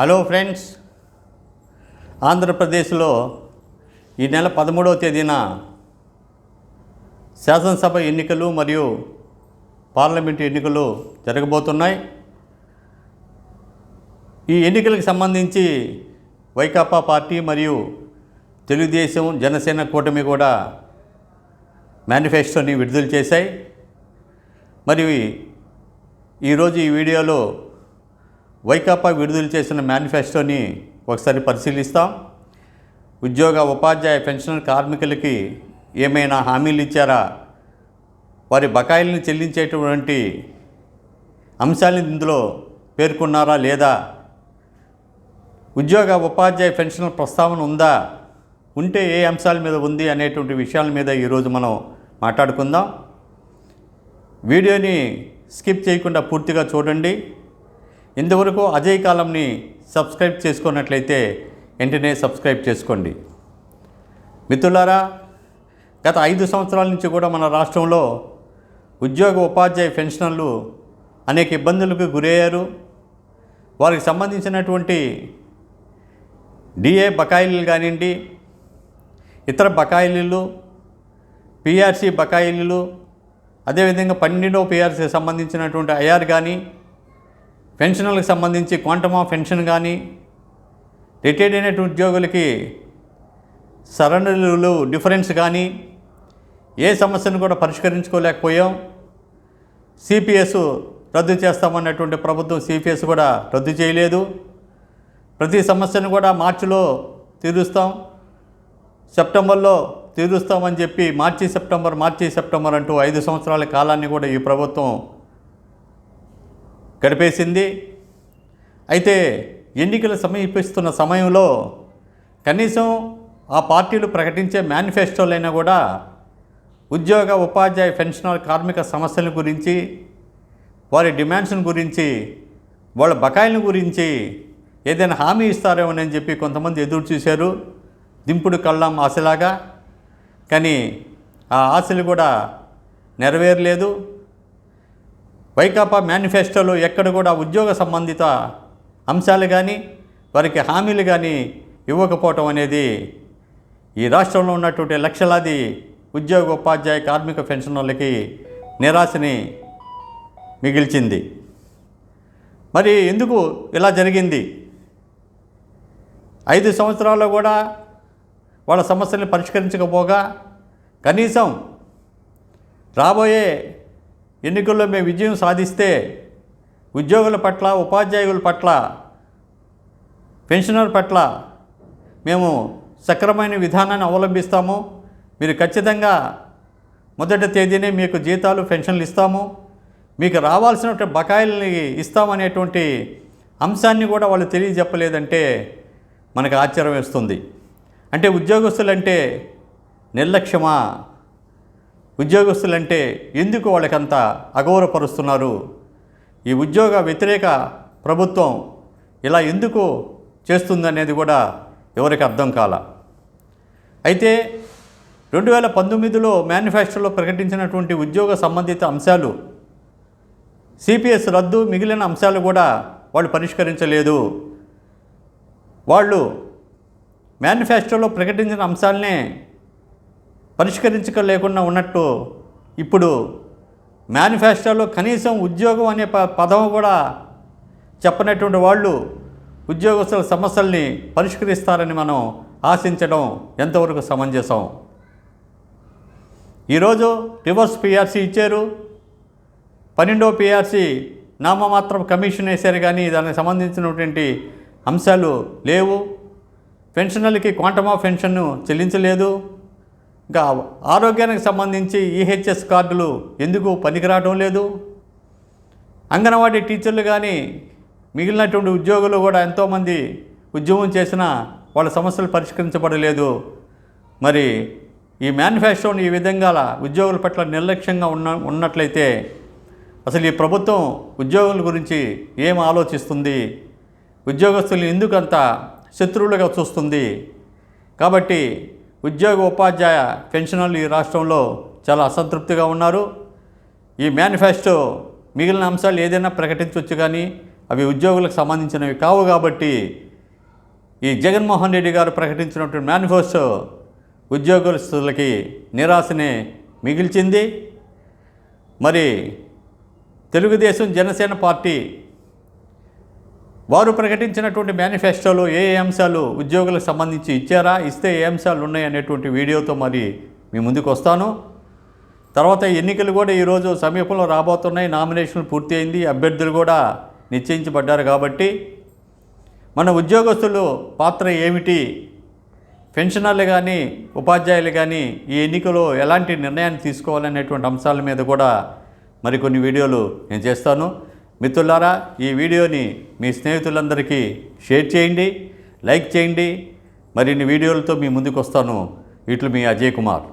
Hello friends ఆంధ్రప్రదేశ్లో ఈ నెల పదమూడవ తేదీన శాసనసభ ఎన్నికలు మరియు పార్లమెంటు ఎన్నికలు జరగబోతున్నాయి. ఈ ఎన్నికలకు సంబంధించి వైకాపా పార్టీ మరియు తెలుగుదేశం జనసేన కూటమి కూడా మేనిఫెస్టోని విడుదల చేశాయి. మరి ఈరోజు ఈ వీడియోలో వైకాపా విడుదల చేసిన మేనిఫెస్టోని ఒకసారి పరిశీలిస్తాం. ఉద్యోగ ఉపాధ్యాయ పెన్షన్ కార్మికులకి ఏమైనా హామీలు ఇచ్చారా? వారి బకాయిలను చెల్లించేటువంటి అంశాలను ఇందులో పేర్కొన్నారా లేదా? ఉద్యోగ ఉపాధ్యాయ పెన్షన్ ప్రస్తావన ఉందా? ఉంటే ఏ అంశాల మీద ఉంది అనేటువంటి విషయాల మీద ఈరోజు మనం మాట్లాడుకుందాం. వీడియోని స్కిప్ చేయకుండా పూర్తిగా చూడండి. ఇంతవరకు అజయ్ కాలంని సబ్స్క్రైబ్ చేసుకున్నట్లయితే వెంటనే సబ్స్క్రైబ్ చేసుకోండి. మిత్రులారా గత ఐదు సంవత్సరాల నుంచి కూడా మన రాష్ట్రంలో ఉద్యోగ ఉపాధ్యాయ పెన్షనర్లు అనేక ఇబ్బందులకు గురయ్యారు. వారికి సంబంధించినటువంటి డిఏ బకాయిలు కానివ్వండి ఇతర బకాయిలు పిఆర్సీ బకాయిలు అదేవిధంగా పన్నెండవ పిఆర్సీకి సంబంధించినటువంటి ఐఆర్ కానీ పెన్షన్లకు సంబంధించి క్వాంటమ్ ఆఫ్ పెన్షన్ కానీ రిటైర్డ్ అయినటువంటి ఉద్యోగులకి సరెండర్లు డిఫరెన్స్ కానీ ఏ సమస్యను కూడా పరిష్కరించుకోలేకపోయాం. సిపిఎస్ రద్దు చేస్తామన్నటువంటి ప్రభుత్వం సిపిఎస్ కూడా రద్దు చేయలేదు. ప్రతి సమస్యను కూడా మార్చిలో తీరుస్తాం. సెప్టెంబర్లో తీరుస్తామని చెప్పి మార్చి సెప్టెంబర్ మార్చి సెప్టెంబర్ అంటూ ఐదు సంవత్సరాల కాలాన్ని కూడా ఈ ప్రభుత్వం గడిపేసింది. అయితే ఎన్నికలు సమీపిస్తున్న సమయంలో కనీసం ఆ పార్టీలు ప్రకటించే మేనిఫెస్టోలైనా కూడా ఉద్యోగ ఉపాధ్యాయ పెన్షనర్ కార్మిక సమస్యల గురించి వారి డిమాండ్స్ని గురించి వాళ్ళ బకాయిల గురించి ఏదైనా హామీ ఇస్తారేమోనని చెప్పి కొంతమంది ఎదురు చూశారు. దింపుడు కళ్ళం ఆశలాగా. కానీ ఆ ఆశలు కూడా నెరవేరలేదు. వైకాపా మేనిఫెస్టోలో ఎక్కడ కూడా ఉద్యోగ సంబంధిత అంశాలు కానీ వారికి హామీలు కానీ ఇవ్వకపోవటం అనేది ఈ రాష్ట్రంలో ఉన్నటువంటి లక్షలాది ఉద్యోగ ఉపాధ్యాయ కార్మిక పెన్షనర్లకి నిరాశని మిగిల్చింది. మరి ఎందుకు ఇలా జరిగింది? ఐదు సంవత్సరాల్లో కూడా వాళ్ళ సమస్యల్ని పరిష్కరించకపోగా కనీసం రాబోయే ఎన్నికల్లో మేము విజయం సాధిస్తే ఉద్యోగుల పట్ల ఉపాధ్యాయుల పట్ల పెన్షనర్ పట్ల మేము సక్రమైన విధానాన్ని అవలంబిస్తాము. మీరు ఖచ్చితంగా మొదటి తేదీనే మీకు జీతాలు పెన్షన్లు ఇస్తాము. మీకు రావాల్సిన బకాయిల్ని ఇస్తామనేటువంటి అంశాన్ని కూడా వాళ్ళు తెలియజెప్పలేదంటే మనకు ఆశ్చర్యం వేస్తుంది. అంటే ఉద్యోగస్తులంటే నిర్లక్ష్యమా? ఉద్యోగస్తులంటే ఎందుకు వాళ్ళకంత అగౌరవపరుస్తున్నారు? ఈ ఉద్యోగ వ్యతిరేక ప్రభుత్వం ఇలా ఎందుకు చేస్తుందనేది కూడా ఎవరికి అర్థం కాల. అయితే రెండు వేల పంతొమ్మిదిలో మ్యానుఫ్యాక్చర్లో ప్రకటించినటువంటి ఉద్యోగ సంబంధిత అంశాలు సిపిఎస్ రద్దు మిగిలిన అంశాలు కూడా వాళ్ళు పరిష్కరించలేదు. వాళ్ళు మ్యానుఫ్యాక్చర్లో ప్రకటించిన అంశాలనే పరిష్కరించలేకుండా ఉన్నట్టు ఇప్పుడు మేనిఫెస్టోలో కనీసం ఉద్యోగం అనే ప పదం కూడా చెప్పనటువంటి వాళ్ళు ఉద్యోగస్తుల సమస్యల్ని పరిష్కరిస్తారని మనం ఆశించడం ఎంతవరకు సమంజసం? ఈరోజు రివర్స్ పిఆర్సీ ఇచ్చారు. పన్నెండో పిఆర్సీ నామమాత్రం కమిషన్ వేశారు కానీ దానికి సంబంధించినటువంటి అంశాలు లేవు. పెన్షనర్లకి క్వాంటమ్ ఆఫ్ పెన్షన్ను చెల్లించలేదు. ఇంకా ఆరోగ్యానికి సంబంధించి ఈహెచ్ఎస్ కార్డులు ఎందుకు పనికిరావడం లేదు? అంగన్వాడీ టీచర్లు కానీ మిగిలినటువంటి ఉద్యోగులు కూడా ఎంతోమంది ఉద్యోగం చేసినా వాళ్ళ సమస్యలు పరిష్కరించబడలేదు. మరి ఈ మేనిఫెస్టోని ఈ విధంగా ఉద్యోగుల పట్ల నిర్లక్ష్యంగా ఉన్న ఉన్నట్లయితే అసలు ఈ ప్రభుత్వం ఉద్యోగుల గురించి ఏం ఆలోచిస్తుంది? ఉద్యోగస్తుల్ని ఎందుకంత శత్రువులుగా చూస్తుంది? కాబట్టి ఉద్యోగ ఉపాధ్యాయ పెన్షనర్లు ఈ రాష్ట్రంలో చాలా అసంతృప్తిగా ఉన్నారు. ఈ మేనిఫెస్టో మిగిలిన అంశాలు ఏదైనా ప్రకటించవచ్చు కానీ అవి ఉద్యోగులకు సంబంధించినవి కావు కాబట్టి ఈ జగన్మోహన్ రెడ్డి గారు ప్రకటించినటువంటి మేనిఫెస్టో ఉద్యోగస్తులకి నిరాశనే మిగిల్చింది. మరి తెలుగుదేశం జనసేన పార్టీ వారు ప్రకటించినటువంటి మేనిఫెస్టోలో ఏ అంశాలు ఉద్యోగులకు సంబంధించి ఇచ్చారా ఇస్తే ఏ అంశాలు ఉన్నాయి అనేటువంటి వీడియోతో మరి మీ ముందుకు వస్తాను. తర్వాత ఎన్నికలు కూడా ఈరోజు సమీపంలో రాబోతున్నాయి. నామినేషన్లు పూర్తి అయింది. అభ్యర్థులు కూడా నిశ్చయించబడ్డారు కాబట్టి మన ఉద్యోగస్తులు పాత్ర ఏమిటి? పెన్షనర్లు కానీ ఉపాధ్యాయులు కానీ ఈ ఎన్నికలో ఎలాంటి నిర్ణయాన్ని తీసుకోవాలనేటువంటి అంశాల మీద కూడా మరికొన్ని వీడియోలు నేను చేస్తాను. మిత్రులారా ఈ వీడియోని మీ స్నేహితులందరికీ షేర్ చేయండి లైక్ చేయండి. మరిన్ని వీడియోలతో మీ ముందుకు వస్తాను ఇట్లు మీ అజయ్ కుమార్.